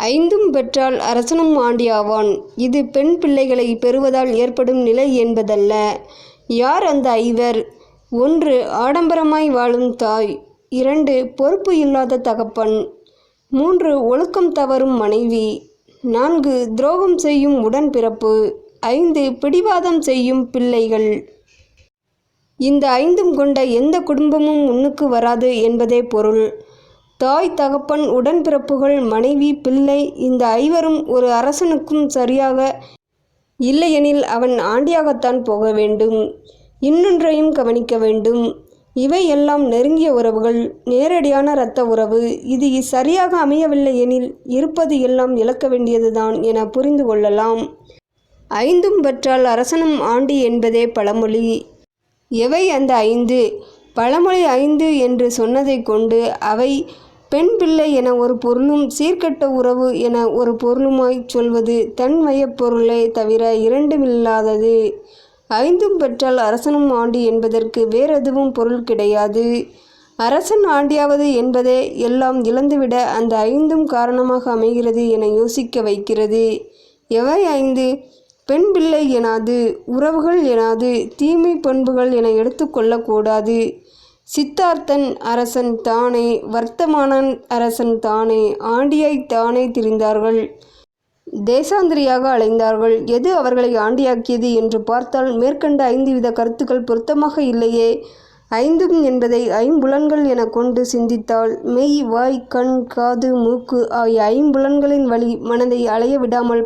ஐந்தும் பெற்றால் அரசனும் ஆண்டியாவான். இது பெண் பிள்ளைகளை பெறுவதால் ஏற்படும் நிலை என்பதல்ல. யார் அந்த ஐவர்? ஒன்று ஆடம்பரமாய் வாழும் தாய். இரண்டு பொறுப்பு இல்லாத தகப்பன். மூன்று ஒழுக்கம் தவறும் மனைவி. நான்கு துரோகம் செய்யும் உடன்பிறப்பு ஐந்து பிடிவாதம் செய்யும் பிள்ளைகள். இந்த ஐந்தும் கொண்ட எந்த குடும்பமும் முன்னுக்கு வராது என்பதே பொருள். தாய் தகப்பன் உடன்பிறப்புகள் மனைவி பிள்ளை இந்த ஐவரும் ஒரு அரசனுக்கும் சரியாக இல்லையெனில் அவன் ஆண்டியாகத்தான் போக வேண்டும். இன்னொன்றையும் கவனிக்க வேண்டும். இவை எல்லாம் நெருங்கிய உறவுகள் நேரடியான இரத்த உறவு. இது சரியாக அமையவில்லை எனில் இருப்பது எல்லாம் இழக்க வேண்டியதுதான் என புரிந்து கொள்ளலாம். ஐந்தும் பெற்றால் அரசனும் ஆண்டி என்பதே பழமொழி. எவை அந்த ஐந்து? பழமொழி ஐந்து என்று சொன்னதை கொண்டு அவை பெண் பிள்ளை என ஒரு பொருளும் சீர்கெட்ட உறவு என ஒரு பொருளுமாய்ச் சொல்வது தன்வயப் பொருளே தவிர இரண்டுமில்லாதது. ஐந்தும் பெற்றால் அரசனும் ஆண்டி என்பதற்கு வேறெதுவும் பொருள் கிடையாது. அரசன் ஆண்டியாவது என்பதே எல்லாம் இழந்துவிட அந்த ஐந்தும் காரணமாக அமைகிறது என யோசிக்க வைக்கிறது. எவை ஐந்து? பெண் பிள்ளை எனாது உறவுகள் எனாது தீமை பண்புகள் என எடுத்துக்கொள்ளக்கூடாது சித்தார்த்தன் அரசன் தானே வர்த்தமானன் அரசன் தானே ஆண்டியை தானே திரிந்தார்கள். தேசாந்திரியாக அலைந்தார்கள். எது அவர்களை ஆண்டியாக்கியது என்று பார்த்தால் மேற்கண்ட ஐந்து வித கருத்துக்கள் பொருத்தமாக இல்லையே. ஐந்தும் என்பதை ஐம்புலன்கள் என கொண்டு சிந்தித்தால் மெய் வாய் கண் காது மூக்கு ஆகிய ஐம்புலன்களின் வழி மனதை அலைய விடாமல்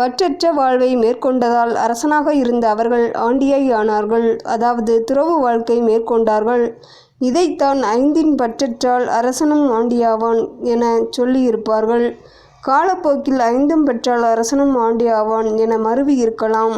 பற்றற்ற வாழ்வை மேற்கொண்டதால் அரசனாக இருந்த அவர்கள் ஆண்டியாய் ஆனார்கள். அதாவது துறவு வாழ்க்கை மேற்கொண்டார்கள். இதைத்தான் ஐந்தின் பற்றற்றால் அரசனும் ஆண்டியாவான் என சொல்லியிருப்பார்கள். காலப்போக்கில் ஐந்தும் பெற்றால் அரசனும் ஆண்டியாவான் என மருவி இருக்கலாம்.